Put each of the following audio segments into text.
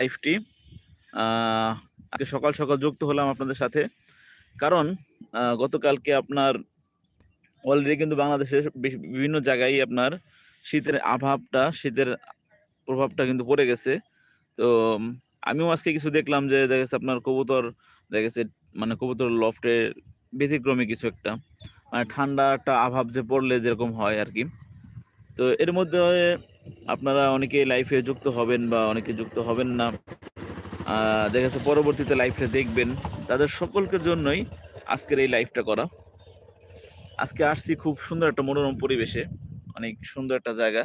লাইফটি আজকে সকাল সকাল যুক্ত হলাম আপনাদের সাথে। কারণ গতকালকে আপনার অলরেডি কিন্তু বাংলাদেশের বিভিন্ন জায়গায় আপনার শীতের আভাবটা, শীতের প্রভাবটা কিন্তু পড়ে গেছে। তো আমিও আজকে কিছু দেখলাম যে দেখা গেছে আপনার কবুতর, দেখা গেছে মানে কবুতর লফটে ব্যতিক্রমী কিছু একটা। মানে ঠান্ডা একটা আভাব যে পড়লে যেরকম হয় আর কি। তো এর মধ্যে আপনারা অনেকে লাইফে যুক্ত হবেন বা অনেকে যুক্ত হবেন না দেখা যাচ্ছে পরবর্তীতে লাইফটা দেখবেন। তাদের সকলকের জন্যই আজকের এই লাইফটা করা। আজকে আসছি খুব সুন্দর একটা মনোরম পরিবেশে, অনেক সুন্দর একটা জায়গা।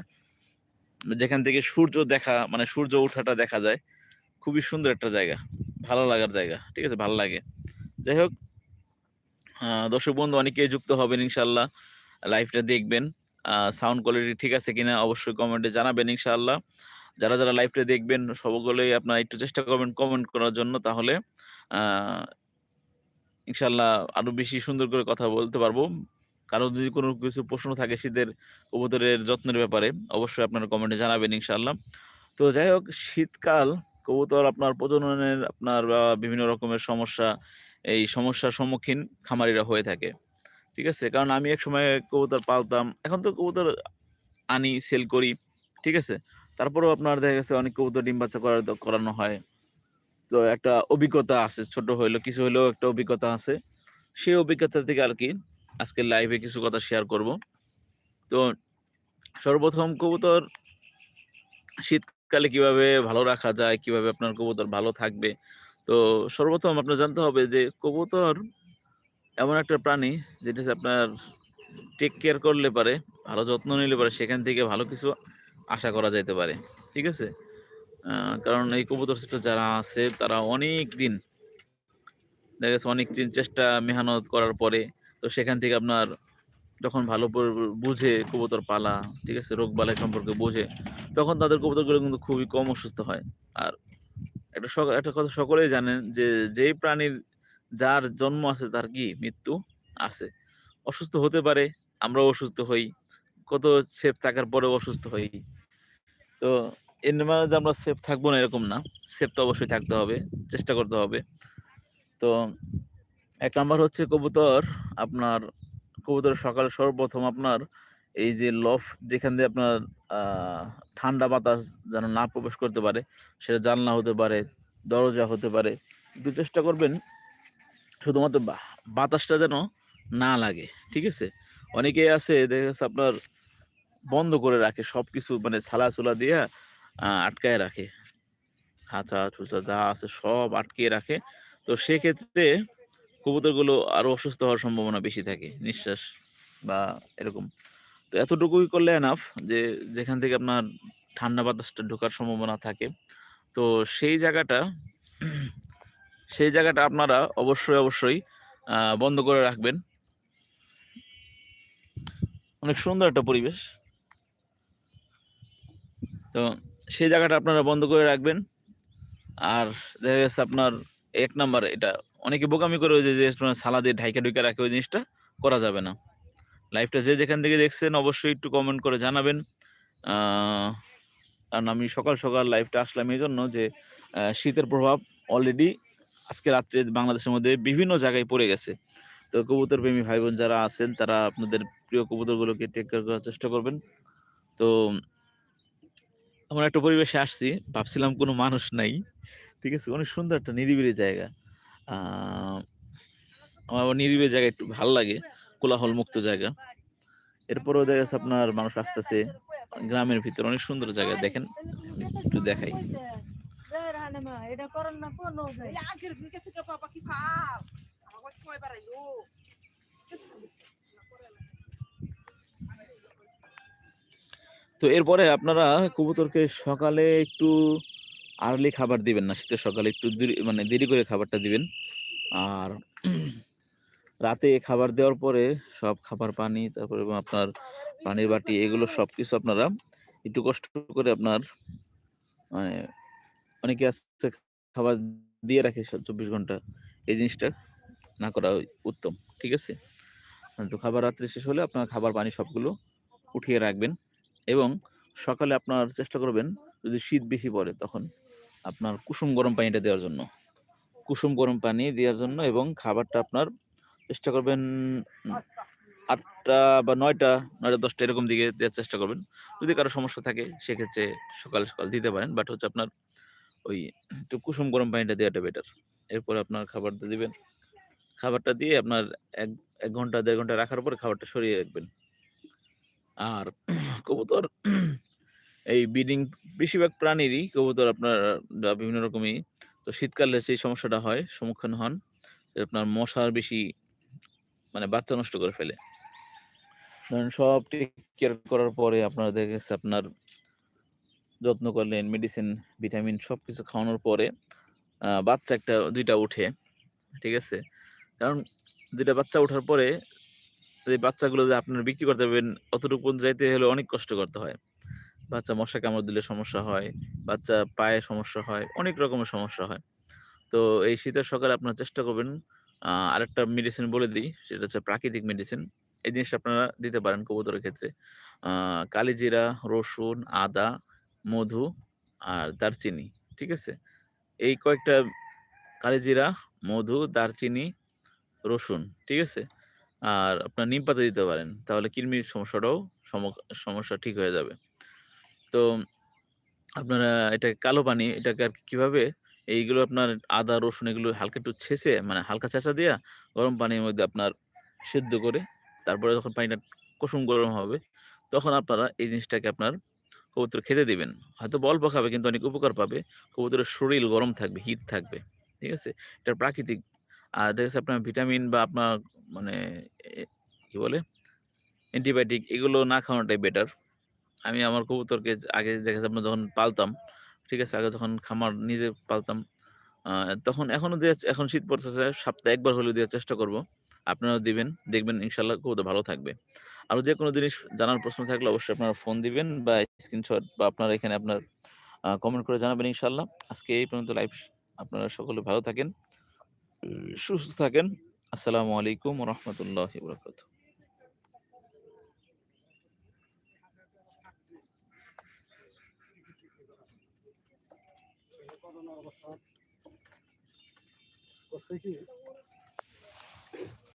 যেখান থেকে সূর্য দেখা মানে সূর্য ওঠাটা দেখা যায়। খুবই সুন্দর একটা জায়গা, ভালো লাগার জায়গা, ঠিক আছে? ভালো লাগে। যাই হোক দর্শক বন্ধু, অনেকেই যুক্ত হবেন ইনশাল্লাহ লাইভটা দেখবেন। সাউন্ড কোয়ালিটি ঠিক আছে কিনা অবশ্যই কমেন্টে জানাবেন ইনশাআল্লাহ। যারা যারা লাইভটা দেখবেন সবগুলোই আপনারা একটু চেষ্টা করবেন কমেন্ট করার জন্য তাহলে আহ, ইনশাআল্লাহ আরও বেশি সুন্দর করে কথা বলতে পারব। কারও যদি কোনো কিছু প্রশ্ন থাকে শীতের কবুতরের যত্নের ব্যাপারে অবশ্যই আপনারা কমেন্টে জানাবেন ইনশাআল্লাহ। তো যাই হোক শীতকাল কবুতর আপনার প্রজননের আপনার বিভিন্ন রকমের সমস্যা এই সমস্যার সম্মুখীন খামারিরা হয়ে থাকে। ঠিক আছে? কারণ আমি এক সময় কবুতর পালতাম। এখন তো কবুতর আনি সেল করি, ঠিক আছে? তারপরেও আপনার দেখা গেছে অনেক কবুতর ডিম বাচ্চা করা করানো হয়। তো একটা অভিজ্ঞতা আছে ছোট হইল কিছু হইলেও একটা অভিজ্ঞতা আছে। সেই অভিজ্ঞতা থেকে আর কি আজকে লাইভে কিছু কথা শেয়ার করব। তো সর্বপ্রথম কবুতর শীতকালে কীভাবে ভালো রাখা যায়, কীভাবে আপনার কবুতর ভালো থাকবে? তো সর্বপ্রথম আপনার জানতে হবে যে কবুতর এমন একটা প্রাণী যেটা আপনার টেক কেয়ার করলে পারে, ভালো যত্ন নিলে পারে, সেখান থেকে ভালো কিছু আশা করা যাইতে পারে। ঠিক আছে? কারণ এই কবুতর সেক্টর যারা আছে, তারা অনেক দিন, দেখা গেছে অনেক দিন চেষ্টা মেহনত করার পরে, তো সেখান থেকে আপনার যখন ভালো বুঝে কবুতর পালা, ঠিক আছে? রোগ বালাই সম্পর্কে বোঝে, তখন তাদের কবুতরগুলো কিন্তু খুবই কম অসুস্থ হয়। আর একটা একটা কথা সকলেই জানেন যে, যেই প্রাণীর যার জন্ম আছে তার কি মৃত্যু আছে। অসুস্থ হতে পারে, আমরাও অসুস্থ হই। কত সেফ থাকার পরেও অসুস্থ হই। তো এর যে আমরা সেফ থাকব না এরকম না। সেফ তো অবশ্যই থাকতে হবে, চেষ্টা করতে হবে। তো এক নাম্বার হচ্ছে কবুতর। আপনার কবুতর সকালে সর্বপ্রথম আপনার এই যে লফ যেখান দিয়ে আপনার ঠান্ডা বাতাস যেন না প্রবেশ করতে পারে, সেটা জানলা হতে পারে, দরজা হতে পারে। একটু চেষ্টা করবেন শুধুমাত্র বাতাসটা যেন না লাগে, ঠিক আছে? অনেকে আছে, দেখা যাচ্ছে আপনার বন্ধ করে রাখে সব কিছু মানে ছালা চুলা দিয়ে আটকায় রাখে। হাঁচা চুচা যা আছে সব আটকিয়ে রাখে। তো সেক্ষেত্রে কবুতরগুলো আরও অসুস্থ হওয়ার সম্ভাবনা বেশি থাকে, নিঃশ্বাস বা এরকম। তো এতটুকুই করলে এনাফ যে, যেখান থেকে আপনার ঠান্ডা বাতাসটা ঢোকার সম্ভাবনা থাকে। তো সেই জায়গাটা সেই জায়গাটা আপনারা অবশ্যই অবশ্যই বন্ধ করে রাখবেন। অনেক সুন্দর একটা পরিবেশ। তো সেই জায়গাটা আপনারা বন্ধ করে রাখবেন। আর দেখা গেছে আপনার এক নাম্বার এটা, অনেকে বোকামি করে যে যে সালা দিয়ে ঢাইকা ঢুকে রাখে ওই জিনিসটা, করা যাবে না। লাইভটা যে যেখান থেকে দেখছেন অবশ্যই একটু কমেন্ট করে জানাবেন। কারণ আমি সকাল সকাল লাইভটা আসলাম এই জন্য যে শীতের প্রভাব অলরেডি আজকে রাত্রে বাংলাদেশের মধ্যে বিভিন্ন জায়গায় পড়ে গেছে। তো কবুতর প্রেমী ভাই বোন যারা আছেন, তারা আপনাদের প্রিয় কবুতরগুলোকে টেক কেয়ার করার চেষ্টা করবেন। তো এমন একটা পরিবেশে আসছি, ভাবছিলাম কোনো মানুষ নাই, ঠিক আছে? অনেক সুন্দর একটা নিরিবিলি জায়গা। আমার নিরিবিলি জায়গা একটু ভালো লাগে কোলাহল মুক্ত জায়গা। এরপরেও দেখা যাচ্ছে আপনার মানুষ আসতেছে, গ্রামের ভিতর অনেক সুন্দর জায়গা, দেখেন? একটু দেখাই। এটা করেন না কোন এই আগের দিকে থেকে বাবা কি ভাব আমার কই বাড়াইলো তো এরপরে আপনারা কবুতরকে সকালে একটু আর্লি খাবার দিবেন না শীতের সকালে একটু দেরি- মানে দেরি করে খাবারটা দিবেন। আর রাতে খাবার দেওয়ার পরে সব খাবার পানি তারপরে আপনার পানির বাটি এগুলো সব কিছু আপনারা একটু কষ্ট করে আপনার মানে অনেকে আছে খাবার দিয়ে রাখে চব্বিশ ঘণ্টা। এই জিনিসটা না করা উত্তম, ঠিক আছে? তো খাবার রাত্রে শেষ হলে আপনার খাবার, পানি সবগুলো উঠিয়ে রাখবেন এবং সকালে আপনার চেষ্টা করবেন যদি শীত বেশি পড়ে তখন আপনার কুসুম গরম পানিটা দেওয়ার জন্য। কুসুম গরম পানি দেওয়ার জন্য এবং খাবারটা আপনার চেষ্টা করবেন আটটা বা নয়টা নয়টা দশটা এরকম দিকে দেওয়ার চেষ্টা করবেন। যদি কারও সমস্যা থাকে, সেক্ষেত্রে সকাল সকাল দিতে পারেন। বাট হচ্ছে আপনার ওই একটু কুসুম গরম পানিটা দেওয়াটা বেটার এরপর আপনার খাবারটা দিবেন। খাবারটা দিয়ে আপনার এক এক ঘণ্টা, দেড় ঘণ্টা রাখার পরে খাবারটা সরিয়ে রাখবেন। আর কবুতর, এই ব্রিডিং, বেশিরভাগ প্রাণীরই কবুতর আপনার বিভিন্ন রকমই। তো শীতকালে সেই সমস্যাটা হয়, সম্মুখীন হন। আপনার মশার বেশি মানে বাচ্চা নষ্ট করে ফেলে। ধরেন সব টেক কেয়ার করার পরে আপনার দেখা আপনার যত্ন করলেন মেডিসিন ভিটামিন সব কিছু খাওয়ানোর পরে বাচ্চা একটা, দুইটা উঠে ঠিক আছে? কারণ দুইটা বাচ্চা ওঠার পরে এই বাচ্চাগুলো যে আপনার বিক্রি করতে পারবেন, অতটুকু যাইতে হলে অনেক কষ্ট করতে হয়। বাচ্চা মশা কামড় দিলে সমস্যা হয়, বাচ্চা পায়ে সমস্যা হয়, অনেক রকমের সমস্যা হয়। তো এই শীতের সকালে আপনারা চেষ্টা করবেন আরেকটা মেডিসিন বলে দিই, সেটা হচ্ছে প্রাকৃতিক মেডিসিন এই জিনিসটা আপনারা দিতে পারেন কবুতরের ক্ষেত্রে। কালিজিরা, রসুন, আদা মধু আর দারচিনি, ঠিক আছে? এই কয়েকটা কালিজিরা মধু, দারচিনি, রসুন, ঠিক আছে? আর আপনার নিম পাতা দিতে পারেন, তাহলে কৃমির সমস্যাটাও সম- সমস্যা ঠিক হয়ে যাবে। তো আপনারা এটা কালো পানি, এটাকে আর কীভাবে, এইগুলো আপনার আদা, রসুন এগুলো হালকা একটু ছেঁচে মানে হালকা চেঁচা দিয়া গরম পানির মধ্যে আপনার সেদ্ধ করে, তারপরে যখন পানিটা কুসুম গরম হবে, তখন আপনারা এই জিনিসটাকে আপনার কবুতর খেতে দিবেন। হয়তো অল্প খাবে কিন্তু অনেক উপকার পাবে। কবুতরের শরীর গরম থাকবে, হিট থাকবে, ঠিক আছে? এটা প্রাকৃতিক। আর দেখা যাচ্ছে আপনার ভিটামিন বা আপনার মানে কি বলে? অ্যান্টিবায়োটিক, এগুলো না খাওয়ানোটাই বেটার আমি আমার কবুতরকে আগে দেখা যাচ্ছে আপনার যখন পালতাম, ঠিক আছে? আগে যখন খামার নিজে পালতাম তখন এখনও দিয়ে এখন শীত পড়তেছে, সপ্তাহে একবার হলেও দেওয়ার চেষ্টা করব। আপনারাও দিবেন, দেখবেন ইনশাল্লাহ কবুতর ভালো থাকবে। আরও যে কোনো জিনিস জানার প্রশ্ন থাকলে অবশ্যই আপনারা ফোন দিবেন বা স্ক্রিনশট বা আপনারা এখানে আপনার কমেন্ট করে জানাবেন ইনশাল্লাহ। আজকে এই পর্যন্ত লাইভ আপনারা সকলে ভালো থাকেন, সুস্থ থাকেন। আসসালামু আলাইকুম রহমতুল্লাহ বরকাত করছে কি?